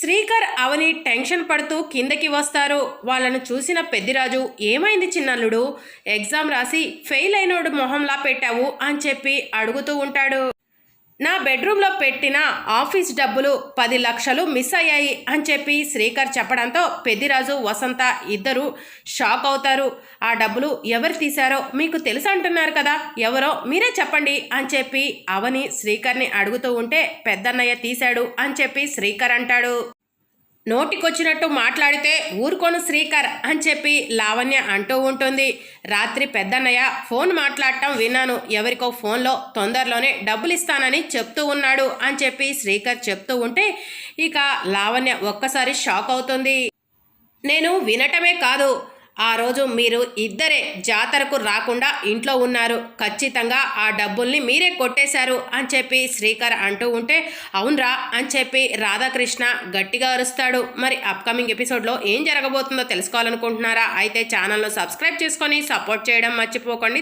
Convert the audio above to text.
శ్రీకర్ అవని tension పడుతూ కిందకి వస్తారు. వాళ్ళను చూసిన పెద్దిరాజు ఏమైంది చిన్నల్లుడు? ఎగ్జామ్ రాసి ఫెయిల్ అయినోడు మొహంలా పెట్టావు? అని చెప్పి అడుగుతూ ఉంటాడు. నా బెడ్రూమ్లో పెట్టిన ఆఫీస్ డబ్బులు పది లక్షలు మిస్ అయ్యాయి అని చెప్పి శ్రీకర్ చెప్పడంతో పెద్దిరాజు వసంత ఇద్దరు షాక్ అవుతారు. ఆ డబ్బులు ఎవరు తీశారో మీకు తెలుసు అంటున్నారు కదా ఎవరో మీరే చెప్పండి అని చెప్పి అవని శ్రీకర్ని అడుగుతూ ఉంటే పెద్దన్నయ్య తీశాడు అని చెప్పి శ్రీకర్ అంటాడు. నోటికొచ్చినట్టు మాట్లాడితే ఊరుకోను శ్రీకర్ అని చెప్పి లావణ్య అంటూ ఉంటుంది. రాత్రి పెద్దన్నయ్య ఫోన్ మాట్లాడటం విన్నాను. ఎవరికో ఫోన్లో తొందరలోనే డబ్బులు ఇస్తానని చెప్తూ ఉన్నాడు అని చెప్పి శ్రీకర్ చెప్తూ ఉంటే ఇక లావణ్య ఒక్కసారి షాక్ అవుతుంది. నేను వినటమే కాదు. ఆ రోజు మీరు ఇద్దరే జాతరకు రాకుండా ఇంట్లో ఉన్నారు. ఖచ్చితంగా ఆ డబ్బుల్ని మీరే కొట్టేశారు అని చెప్పి శ్రీకర్ అంటూ ఉంటే అవునరా అని చెప్పి రాధాకృష్ణ గట్టిగా అరుస్తాడు. మరి అప్కమింగ్ ఎపిసోడ్లో ఏం జరగబోతుందో తెలుసుకోవాలనుకుంటున్నారా? అయితే ఛానల్ను సబ్స్క్రైబ్ చేసుకొని సపోర్ట్ చేయడం మర్చిపోకండి.